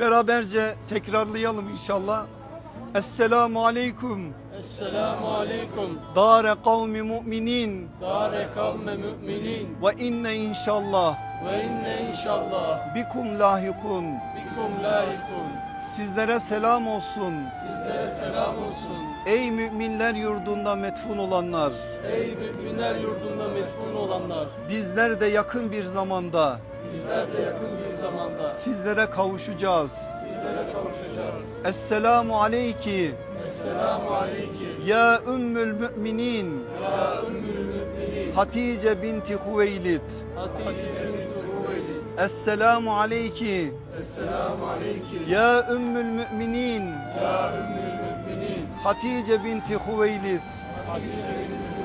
Beraberce tekrarlayalım inşallah. Esselamu aleyküm. Esselamu aleyküm. Dare kavmi mu'minin Dare kavme müminin. ve inne inşallah Ve inne inşallah bikum lahikun. bikum lahikun. Sizlere selam olsun. Sizlere selam olsun. Ey müminler yurdunda metfun olanlar. Ey müminler yurdunda metfun olanlar. Bizler de yakın bir zamanda Bizler yakın bir zamanda sizlere kavuşacağız. sizlere kavuşacağız. Esselamu aleyki Esselamu aleyki. ya ümmül müminin Ya ümmül müminin. Hatice binti Hüveylid. Hatice binti Huveylid. Esselamu aleyki Esselamu aleyki. ya ümmül müminin Ya ümmül müminin. Hatice binti Hüveylid. Hatice binti Huveylid.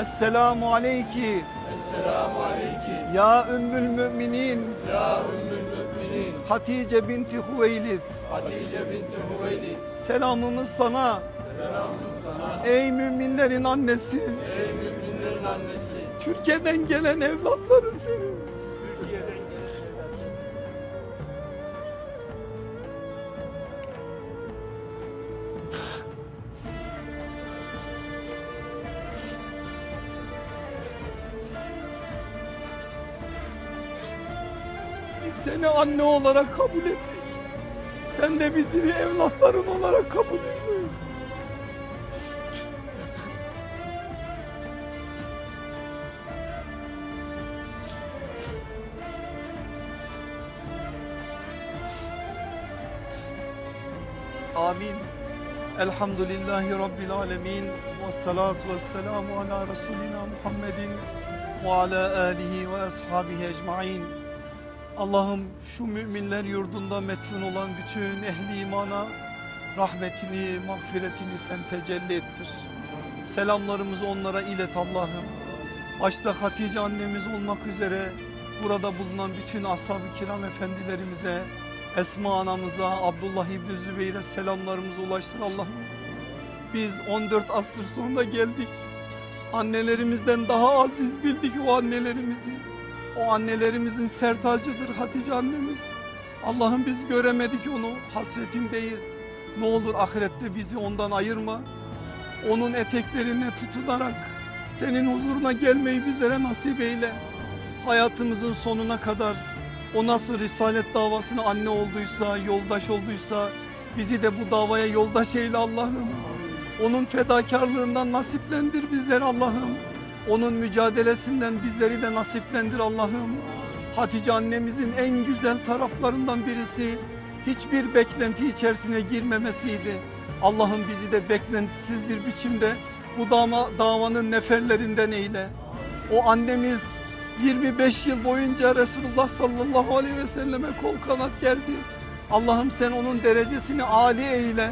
Esselamu aleyki Esselamu aleyki. ya ümmül müminin Ya ümmül müminin. Hatice binti Hüveylid. Hatice binti Huveylid. Selamımız sana Selamımız sana. ey müminlerin annesi. Ey müminlerin annesi. Türkiye'den gelen evlatların senin. Türkiye'den seni anne olarak kabul ettik. Sen de bizi evlatların olarak kabul et. Amin. Elhamdülillahi Rabbil alemin. Ve salatu ve selamu ala Resulina Muhammedin ve ala alihi ve ashabihi ecmain. Allah'ım şu müminler yurdunda metfun olan bütün ehli imana rahmetini, mağfiretini sen tecelli ettir. Selamlarımızı onlara ilet Allah'ım. Başta Hatice annemiz olmak üzere burada bulunan bütün ashab-ı kiram efendilerimize, Esma anamıza, Abdullah İbni Zübeyir'e selamlarımızı ulaştır Allah'ım. Biz 14 asır sonra geldik. Annelerimizden daha aziz bildik o annelerimizi. O annelerimizin sertacıdır Hatice annemiz. Allah'ım biz göremedik onu, hasretindeyiz. Ne olur ahirette bizi ondan ayırma. Onun eteklerine tutunarak senin huzuruna gelmeyi bizlere nasip eyle. Hayatımızın sonuna kadar o nasıl risalet davasına anne olduysa, yoldaş olduysa bizi de bu davaya yoldaş eyle Allah'ım. Onun fedakarlığından nasiplendir bizleri Allah'ım. Onun mücadelesinden bizleri de nasiplendir Allah'ım. Hatice annemizin en güzel taraflarından birisi hiçbir beklenti içerisine girmemesiydi. Allah'ım bizi de beklentisiz bir biçimde bu dava, davanın neferlerinden eyle. O annemiz 25 yıl boyunca Resulullah sallallahu aleyhi ve selleme kol kanat gerdi. Allah'ım sen onun derecesini âli eyle.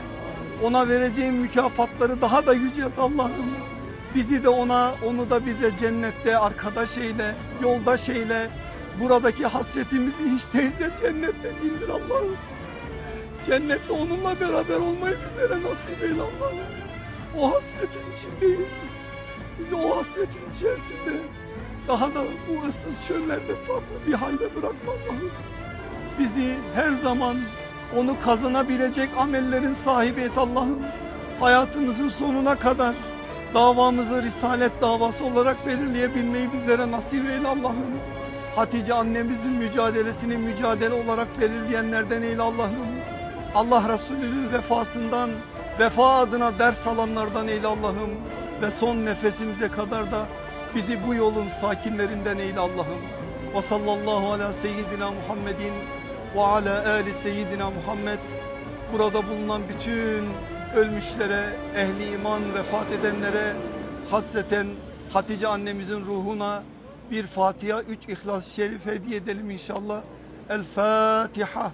Ona vereceğin mükafatları daha da yücelt Allah'ım. Bizi de ona, onu da bize cennette arkadaş eyle, yoldaş eyle. Buradaki hasretimizi hiç değilse cennetten indir Allah'ım. Cennette onunla beraber olmayı bizlere nasip eyle Allah'ım. O hasretin içindeyiz. Bizi o hasretin içerisinde daha da bu ıssız çöllerde farklı bir halde bırakma Allah'ım. Bizi her zaman onu kazanabilecek amellerin sahibi et Allah'ım. Hayatımızın sonuna kadar davamızı risalet davası olarak belirleyebilmeyi bizlere nasip eyle Allah'ım. Hatice annemizin mücadelesini mücadele olarak belirleyenlerden eyle Allah'ım. Allah Resulü'nün vefasından, vefa adına ders alanlardan eyle Allah'ım. Ve son nefesimize kadar da bizi bu yolun sakinlerinden eyle Allah'ım. Ve sallallahu ala seyyidina Muhammedin ve ala ali seyyidina Muhammed. Burada bulunan bütün ölmüşlere, ehli iman vefat edenlere hasreten Hatice annemizin ruhuna bir Fatiha, üç İhlas-ı Şerif hediye edelim inşallah. El Fatiha.